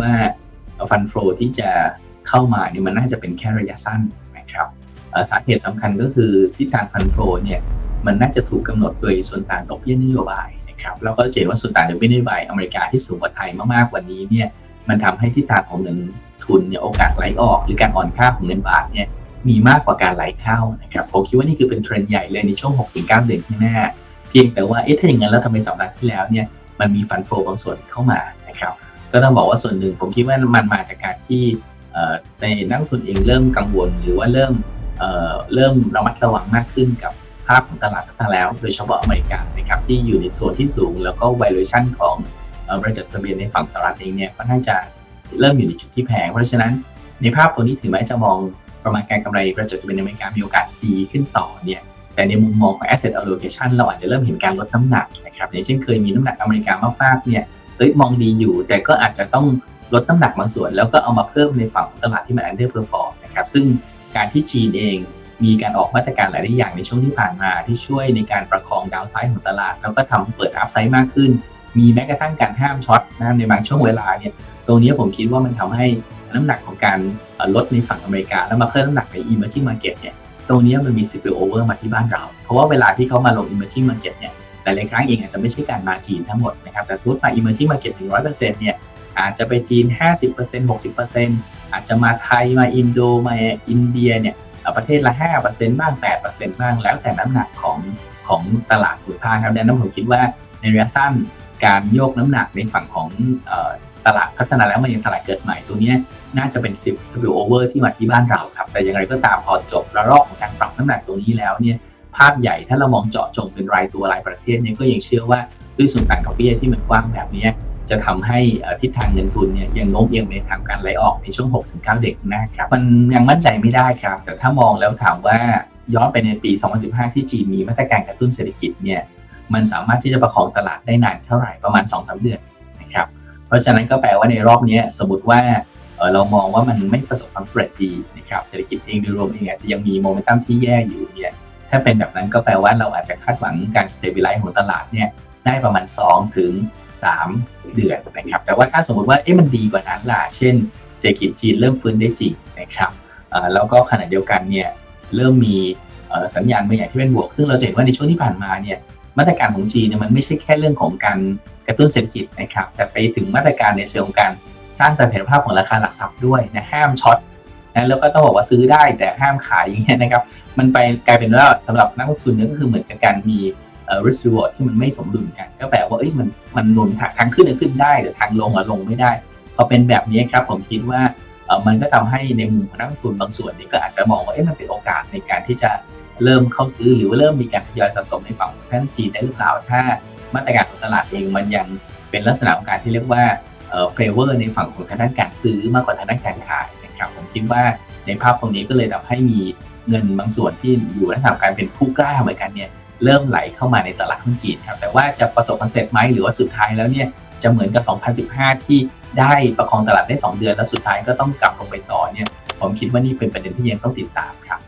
ว่าฟันโฟที่จะเข้ามาเนี่ยมันน่าจะเป็นแค่ระยะสั้นนะครับสาเหตุสำคัญก็คือทิศทางฟันโฟเนี่ยมันน่าจะถูกกำหนดโดยส่วนต่างดอกเบี้ยนโยบายนะครับแล้วก็เห็นว่าส่วนต่างดอกเบี้ยนโยบายอเมริกาที่สูงกว่าไทยมากๆวันนี้เนี่ยมันทำให้ทิศทางของเงินทุนเนี่ยโอกาสไหลออก หรือการอ่อนค่าของเงินบาทเนี่ยมีมากกว่าการไหลเข้านะครับผมคิดว่านี่คือเป็นเทรนด์ใหญ่เลยในช่วง 6-9 เดือนข้างหน้า เพียงแต่ว่าเอ๊ะถ้าอย่างนั้นแล้วทำไมสัปดาห์ที่แล้วเนี่ยมันมีฟันโฟบางส่วนเข้ามานะครับ ก็ต้องบอกว่าส่วนหนึ่งผมคิดว่ามันมาจากการที่ในนักทุนเองเริ่มกังวล หรือว่าเริ่มเริ่มระมัดระวังมากขึ้นกับภาพของตลาดทั้งแล้ว โดยเฉพาะอเมริกานะครับที่อยู่ในส่วนที่สูง แล้วก็ valuation ของบริษัททะเบียนในฝั่งสหรัฐเองเนี่ยก็น่าจะเริ่มอยู่ในจุดที่แพง เพราะฉะนั้นในภาพตัวนี้ถึงแม้จะมองประมาณการกำไรบริษัททะเบียนในอเมริกามีโอกาสดีขึ้นต่อเนี่ยแต่ในมุมมองของ asset allocation เราอาจจะเริ่มเห็นการลดน้ำหนักนะครับอย่างเช่นเคยมีน้ำหนักอเมริกามากๆเนี่ย เอ้ยมองดีอยู่ แต่ก็อาจจะต้องลดน้ำหนักบางส่วน แล้วก็เอามาเพิ่มในฝั่งตลาดที่มัน underperform นะครับซึ่งการที่จีนเองมีการออกมาตรการหลายอย่างในช่วงที่ผ่านมาที่ช่วยในการประคองดาวไซด์ของตลาด แล้วก็ทำเปิดอัพไซด์มากขึ้น มีแม้กระทั่งการห้ามช็อตนะในบางช่วงเวลาเนี่ยตรงนี้ผมคิดว่ามันทำให้น้ำหนักของการลดในฝั่งอเมริกา แล้วมาเพิ่มน้ำหนักใน emerging market เนี่ยตรงนี้มันมี spill over มาที่บ้านเรา เพราะว่าเวลาที่เขามาลง emerging market เนี่ย หลายๆครั้งเองอาจจะไม่ใช่การมาจีนทั้งหมดนะครับ แต่สมมติมา emerging market 100%เนี่ยอาจจะไปจีน 50% 60%อาจจะมาไทยมาอินโดมาอินเดียเนี่ยประเทศละ 5%บ้าง 8%บ้าง แล้วแต่น้ำหนักของของตลาดภูมิภาคครับดังนั้นผมคิดว่าในระยะสั้นการโยกน้ำหนักในฝั่งของตลาดพัฒนาแล้วมันยังตลาดเกิดใหม่ตัวนี้น่าจะเป็นสิบสปิลโอเวอร์ที่มาที่บ้านเราครับ แต่อย่างไรก็ตามพอจบระลอกของการปรับน้ำหนักตัวนี้แล้วเนี่ย ภาพใหญ่ถ้าเรามองเจาะจงเป็นรายตัวรายประเทศเนี่ยก็ยังเชื่อว่าด้วยส่วนต่างดอกเบี้ยที่มันกว้างแบบนี้จะทำให้ทิศทางเงินทุนเนี่ยยังโน้มเอียงในทางการไหลออกในช่วง 6-9 เด็กนะครับมันยังมั่นใจไม่ได้ครับ แต่ถ้ามองแล้วถามว่าย้อนไปในปี 2015 ที่จีนมีมาตรการกระตุ้นเศรษฐกิจเนี่ยมันสามารถที่จะประคองตลาดได้นานเท่าไหร่ประมาณ 2-3 เดือนนะครับเพราะฉะนั้นก็แปลว่าในรอบนี้สมมติว่าเรามองว่ามันไม่ประสบความสำเร็จดีนะครับเศรษฐกิจเองโดยรวมเองอาจจะยังมีโมเมนตัมที่แย่อยู่เนี่ย ถ้าเป็นแบบนั้นก็แปลว่าเราอาจจะคาดหวังการสเตเบลไลซ์ของตลาดเนี่ยได้ประมาณ 2 ถึง 3 เดือนนะครับ แต่ว่าถ้าสมมติว่าเอ๊ะมันดีกว่านั้นล่ะ เช่นเศรษฐกิจจีนเริ่มฟื้นได้จริงนะครับแล้วก็ขณะเดียวกันเนี่ยเริ่มมีสัญญาณบางอย่างที่เป็นบวก ซึ่งเราเห็นว่าในช่วงที่ผ่านมาเนี่ยมาตรการของจีนเนี่ยมันไม่ใช่แค่เรื่องของการกระตุ้นเศรษฐกิจนะครับ แต่ไปถึงมาตรการในเชิงของการสร้างเสถียรภาพของราคาหลักทรัพย์ด้วยนะห้ามช็อต นะแล้วก็ต้องบอกว่าซื้อได้แต่ห้ามขายอย่างเงี้ยนะครับ มันไปกลายเป็นว่าสำหรับนักลงทุนเนี่ยก็คือเหมือนกับการมีเอ่อ risk reward ที่มันไม่สมดุลกัน ก็แปลว่าเอ้ยมันมันนุนทางขึ้นขึ้นได้แต่ทางลงอะลงไม่ได้ พอเป็นแบบนี้ครับผมคิดว่าเออมันก็ทำให้ในมุมของนักลงทุนบางส่วนนี่ก็อาจจะมองว่าเอ๊ะมันเป็นโอกาสในการที่จะเริ่มเข้าซื้อหรือว่าเริ่มมีการทยอยสะสมในฝั่งของท่านจีนได้หรือเปล่าถ้ามาตรการของตลาดเองมันยังเป็นลักษณะของการที่เรียกว่าเอ่อเฟเวอร์ในฝั่งของทางด้านการซื้อมากกว่าทางด้านการขาย ครับผมคิดว่าในภาพตรงนี้ก็เลยทำให้มีเงินบางส่วนที่อยู่ในสถานการเป็นผู้กล้าเหมือนกันเนี่ยเริ่มไหลเข้ามาในตลาดหุ้นจีนครับแต่ว่าจะประสบความสำเร็จไหมหรือว่าสุดท้ายแล้วเนี่ยจะเหมือนกับ 2015 ที่ได้ประคองตลาดได้ 2 เดือน แล้วสุดท้ายก็ต้องกลับลงไปต่อเนี่ยผมคิดว่านี่เป็นประเด็นที่ยังต้องติดตามครับ